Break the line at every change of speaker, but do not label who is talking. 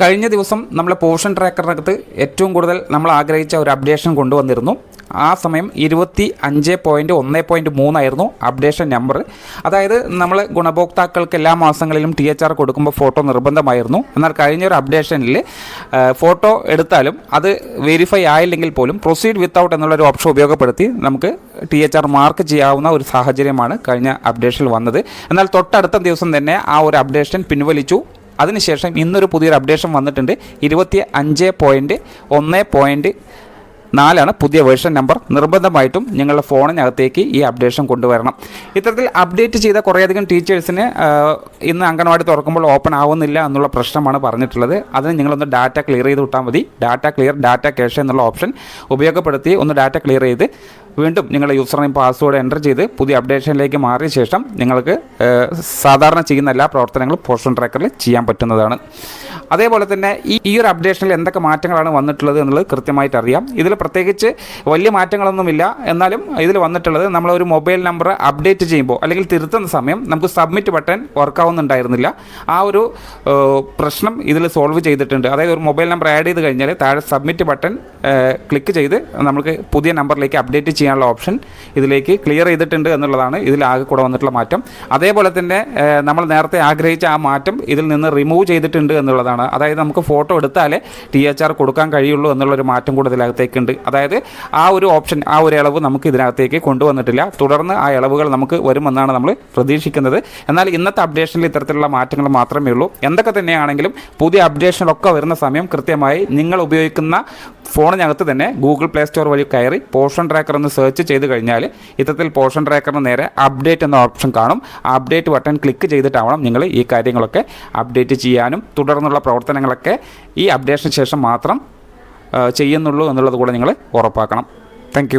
കഴിഞ്ഞ ദിവസം നമ്മളെ പോർഷൻ ട്രാക്കറിനകത്ത് ഏറ്റവും കൂടുതൽ നമ്മൾ ആഗ്രഹിച്ച ഒരു അപ്ഡേഷൻ കൊണ്ടുവന്നിരുന്നു. ആ സമയം ഇരുപത്തി അഞ്ച് പോയിന്റ് ഒന്ന് പോയിന്റ് മൂന്നായിരുന്നു അപ്ഡേഷൻ നമ്പർ. അതായത് നമ്മൾ ഗുണഭോക്താക്കൾക്ക് എല്ലാ മാസങ്ങളിലും ടി എച്ച് ആർ കൊടുക്കുമ്പോൾ ഫോട്ടോ നിർബന്ധമായിരുന്നു. എന്നാൽ കഴിഞ്ഞ ഒരു അപ്ഡേഷനിൽ ഫോട്ടോ എടുത്താലും അത് വെരിഫൈ ആയില്ലെങ്കിൽ പോലും പ്രൊസീഡ് വിത്തൗട്ട് എന്നുള്ളൊരു ഓപ്ഷൻ ഉപയോഗപ്പെടുത്തി നമുക്ക് ടി എച്ച് ആർ മാർക്ക് ചെയ്യാവുന്ന ഒരു സാഹചര്യമാണ് കഴിഞ്ഞ അപ്ഡേഷനിൽ വന്നത്. എന്നാൽ തൊട്ടടുത്ത ദിവസം തന്നെ ആ ഒരു അപ്ഡേഷൻ പിൻവലിച്ചു. അതിനുശേഷം ഇന്നൊരു പുതിയൊരു അപ്ഡേഷൻ വന്നിട്ടുണ്ട്. ഇരുപത്തി അഞ്ച് പോയിന്റ് ഒന്ന് പോയിന്റ് നാലാണ് പുതിയ വേർഷൻ നമ്പർ നിർബന്ധമായിട്ടും നിങ്ങളുടെ ഫോണിനകത്തേക്ക് ഈ അപ്ഡേഷൻ കൊണ്ടുവരണം. ഇത്തരത്തിൽ അപ്ഡേറ്റ് ചെയ്ത കുറേയധികം ടീച്ചേഴ്സിന് ഇന്ന് അംഗൻവാടി തുറക്കുമ്പോൾ ഓപ്പൺ ആവുന്നില്ല എന്നുള്ള പ്രശ്നമാണ് പറഞ്ഞിട്ടുള്ളത്. അതിന് നിങ്ങളൊന്ന് ഡാറ്റ ക്ലിയർ ചെയ്ത് വിട്ടാൽ മതി. ഡാറ്റ ക്ലിയർ ഡാറ്റ ക്യാഷ് എന്നുള്ള ഓപ്ഷൻ ഉപയോഗപ്പെടുത്തി ഒന്ന് ഡാറ്റ ക്ലിയർ ചെയ്ത് വീണ്ടും നിങ്ങളുടെ യൂസർ നെയിം പാസ്വേഡ് എന്റർ ചെയ്ത് പുതിയ അപ്ഡേഷനിലേക്ക് മാറിയ ശേഷം നിങ്ങൾക്ക് സാധാരണ ചെയ്യുന്ന എല്ലാ പ്രവർത്തനങ്ങളും പോർഷൻ ട്രാക്കറിൽ ചെയ്യാൻ പറ്റുന്നതാണ്. അതേപോലെ തന്നെ ഈ ഈ ഒരു അപ്ഡേഷനിൽ എന്തൊക്കെ മാറ്റങ്ങളാണ് വന്നിട്ടുള്ളത് എന്നുള്ളത് കൃത്യമായിട്ട് അറിയാം. ഇതിൽ പ്രത്യേകിച്ച് വലിയ മാറ്റങ്ങളൊന്നുമില്ല. എന്നാലും ഇതിൽ വന്നിട്ടുള്ളത് നമ്മൾ ഒരു മൊബൈൽ നമ്പർ അപ്ഡേറ്റ് ചെയ്യുമ്പോൾ അല്ലെങ്കിൽ തിരുത്തുന്ന സമയം നമുക്ക് സബ്മിറ്റ് ബട്ടൺ വർക്കാവുന്നുണ്ടായിരുന്നില്ല ആ ഒരു പ്രശ്നം ഇതിൽ സോൾവ് ചെയ്തിട്ടുണ്ട്. അതായത് ഒരു മൊബൈൽ നമ്പർ ആഡ് ചെയ്ത് കഴിഞ്ഞാൽ താഴെ സബ്മിറ്റ് ബട്ടൺ ക്ലിക്ക് ചെയ്ത് നമുക്ക് പുതിയ നമ്പറിലേക്ക് അപ്ഡേറ്റ് ചെയ്യാനുള്ള ഓപ്ഷൻ ഇതിലേക്ക് ക്ലിയർ ചെയ്തിട്ടുണ്ട് എന്നുള്ളതാണ് ഇതിലാകെ കൂടെ വന്നിട്ടുള്ള മാറ്റം. അതേപോലെ തന്നെ നമ്മൾ നേരത്തെ ആഗ്രഹിച്ച ആ മാറ്റം ഇതിൽ നിന്ന് റിമൂവ് ചെയ്തിട്ടുണ്ട് എന്നുള്ളതാണ് അതായത് നമുക്ക് ഫോട്ടോ എടുത്താലേ ടി എച്ച് ആർ കൊടുക്കാൻ കഴിയുള്ളൂ എന്നുള്ളൊരു മാറ്റം കൂടെ ഇതിനകത്തേക്കുണ്ട്. അതായത് ആ ഒരു ഓപ്ഷൻ ആ ഒരു ഇളവ് നമുക്ക് ഇതിനകത്തേക്ക് കൊണ്ടുവന്നിട്ടില്ല. തുടർന്ന് ആ ഇളവുകൾ നമുക്ക് വരുമെന്നാണ് നമ്മൾ പ്രതീക്ഷിക്കുന്നത്. എന്നാൽ ഇന്നത്തെ അപ്ഡേഷനിൽ ഇത്തരത്തിലുള്ള മാറ്റങ്ങൾ മാത്രമേ ഉള്ളൂ. എന്തൊക്കെ തന്നെയാണെങ്കിലും പുതിയ അപ്ഡേഷനൊക്കെ വരുന്ന സമയം കൃത്യമായി നിങ്ങൾ ഉപയോഗിക്കുന്ന ഫോണിനകത്ത് തന്നെ ഗൂഗിൾ പ്ലേ സ്റ്റോർ വഴി കയറി പോർഷൻ ട്രാക്കർ എന്ന് സെർച്ച് ചെയ്ത് കഴിഞ്ഞാൽ ഇത്തരത്തിൽ പോർഷൻ ട്രാക്കറിന് നേരെ അപ്ഡേറ്റ് എന്ന ഓപ്ഷൻ കാണും. അപ്ഡേറ്റ് ബട്ടൺ ക്ലിക്ക് ചെയ്തിട്ടാവണം നിങ്ങൾ ഈ കാര്യങ്ങളൊക്കെ അപ്ഡേറ്റ് ചെയ്യാനും തുടർന്നുള്ള പ്രവർത്തനങ്ങളൊക്കെ ഈ അപ്ഡേഷന് ശേഷം മാത്രം ചെയ്യുന്നുള്ളൂ എന്നുള്ളത് കൂടെ നിങ്ങൾ ഉറപ്പാക്കണം. താങ്ക്